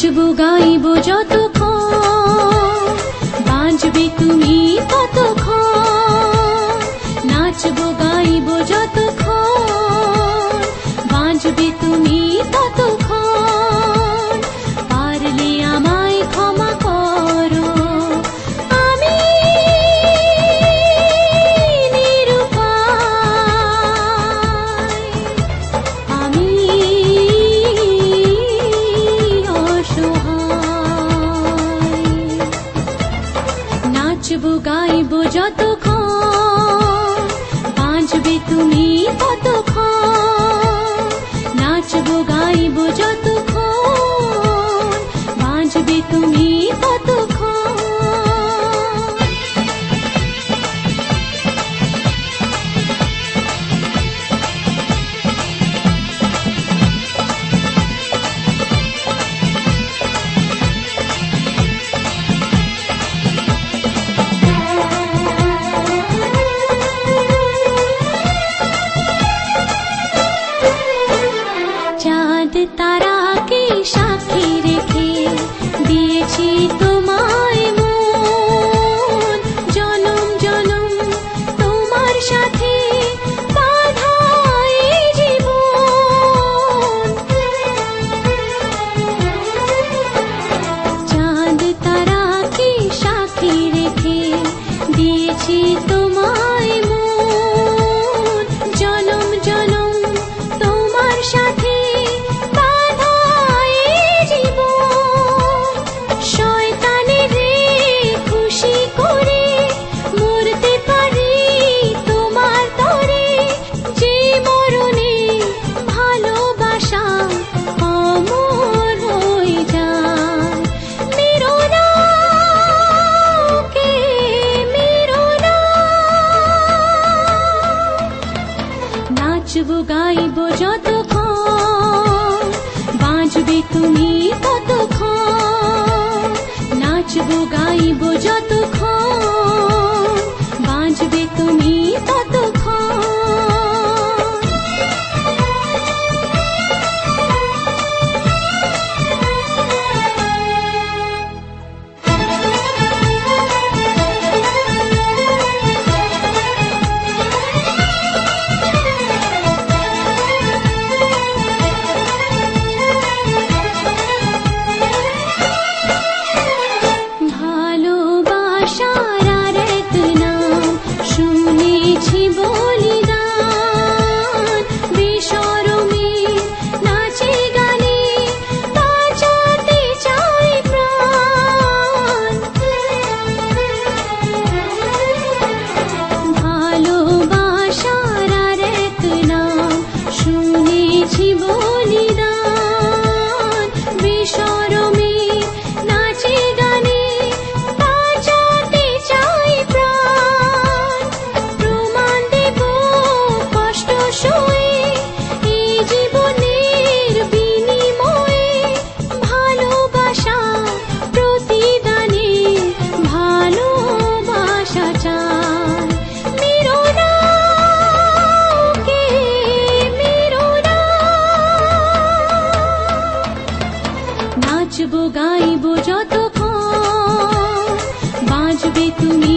বুঝবো গাইব যত নাচব গাইব যতক্ষণ বাঁচবে তুমি ততক্ষণ নাচব গাইব যতক্ষণ বাঁচবে তুমি চাঁদ তারাকে সাক্ষী রেখে দিয়েছি তোমায় জনম জনম, তোমার সাথে চাঁদ তারাকে সাক্ষী রেখে দিয়েছি তোমায় যতক্ষণ বাঁচবে তুমি তো তুমি